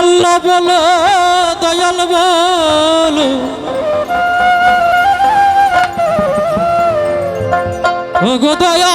আল্লাহ বলো দয়াল বলো। গো দয়া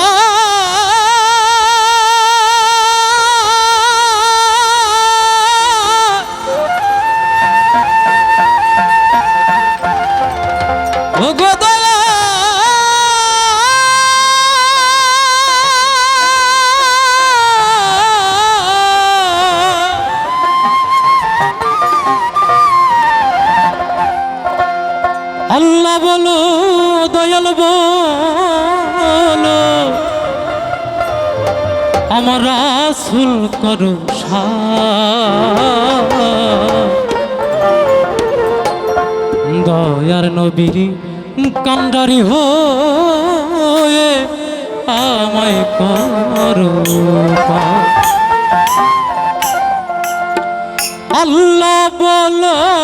আল্লাহ বলো, দয়াল বলো। আমার রাসুল করো দয়ার নবীর কান্ডারি হয়ে আমায় করো আল্লাহ বলো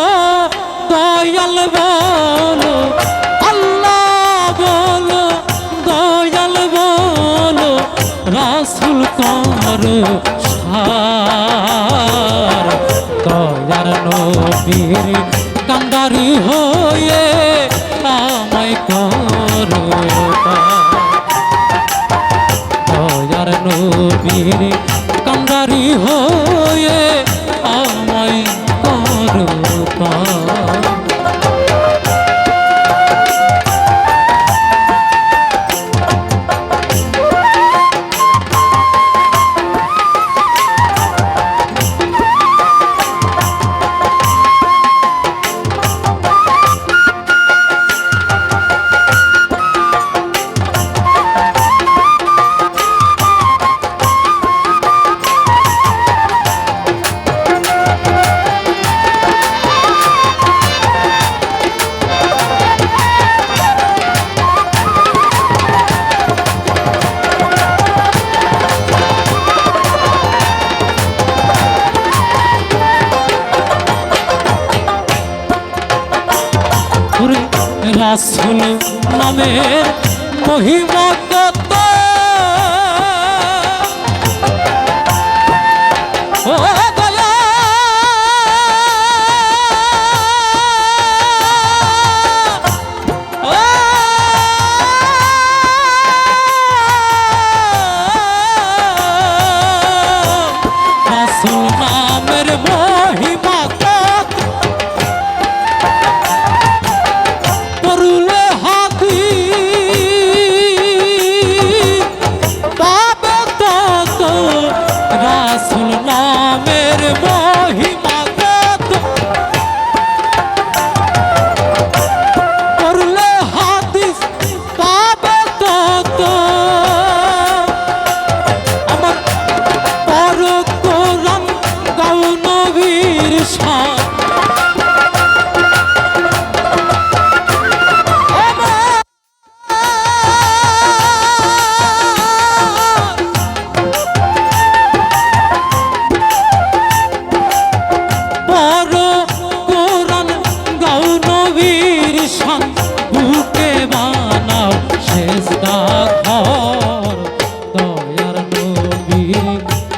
করো সার। দয়ার নবীর কান্দারি হয়ে আমায় করো দয়ার নবীর কান্দারি হয়ে রাসুল নামের মহিমা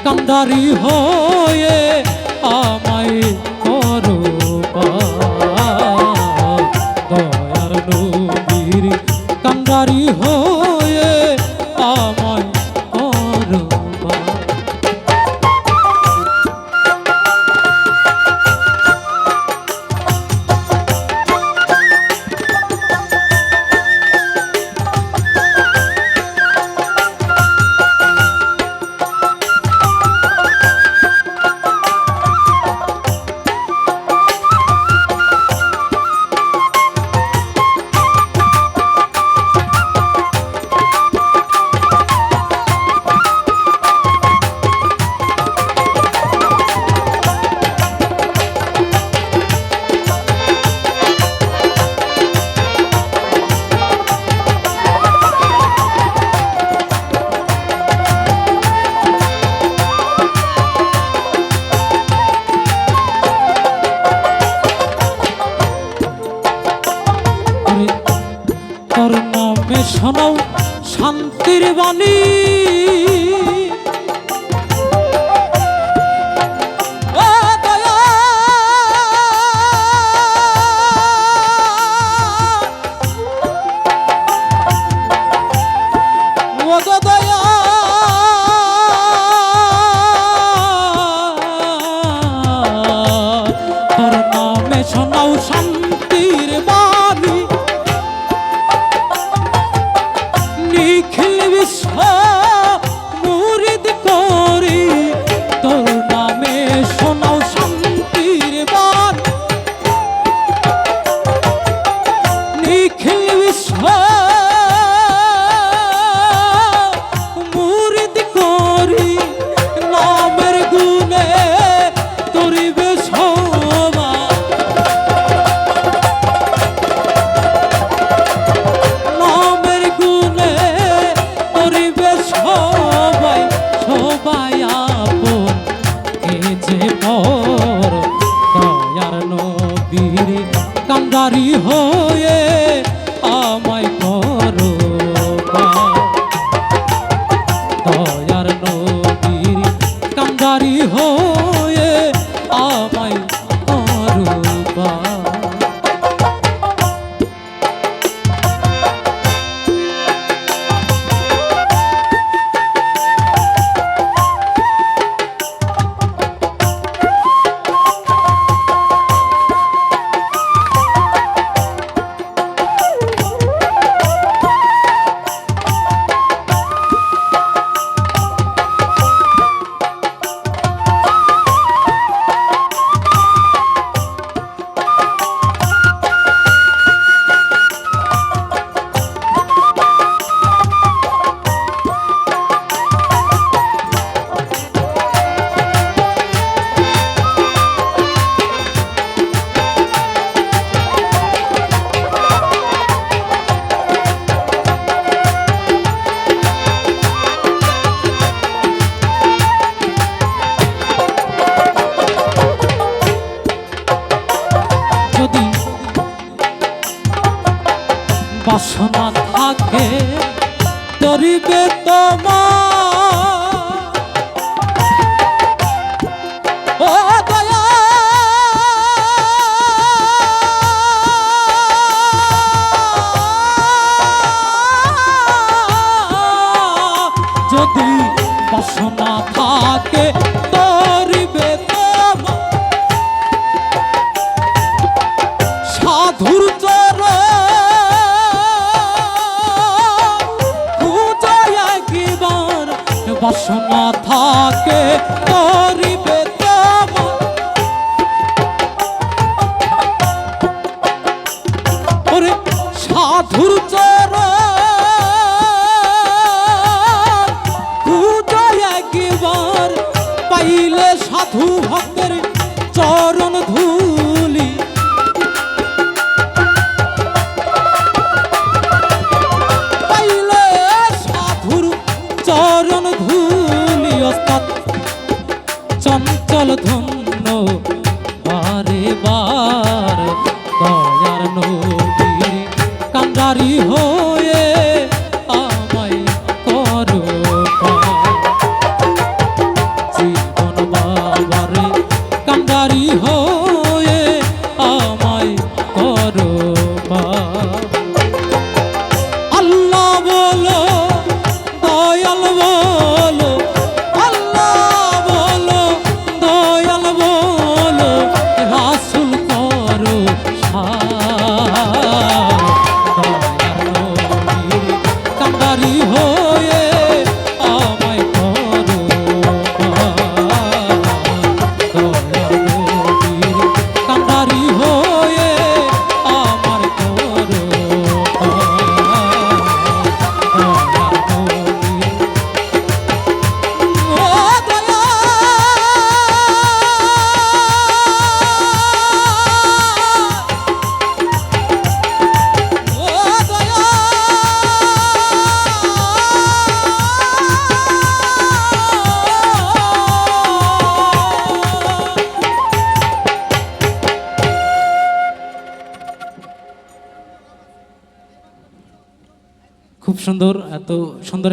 কান্দারি হয়ে শোনাও 부르자 সুন্দর এত সুন্দর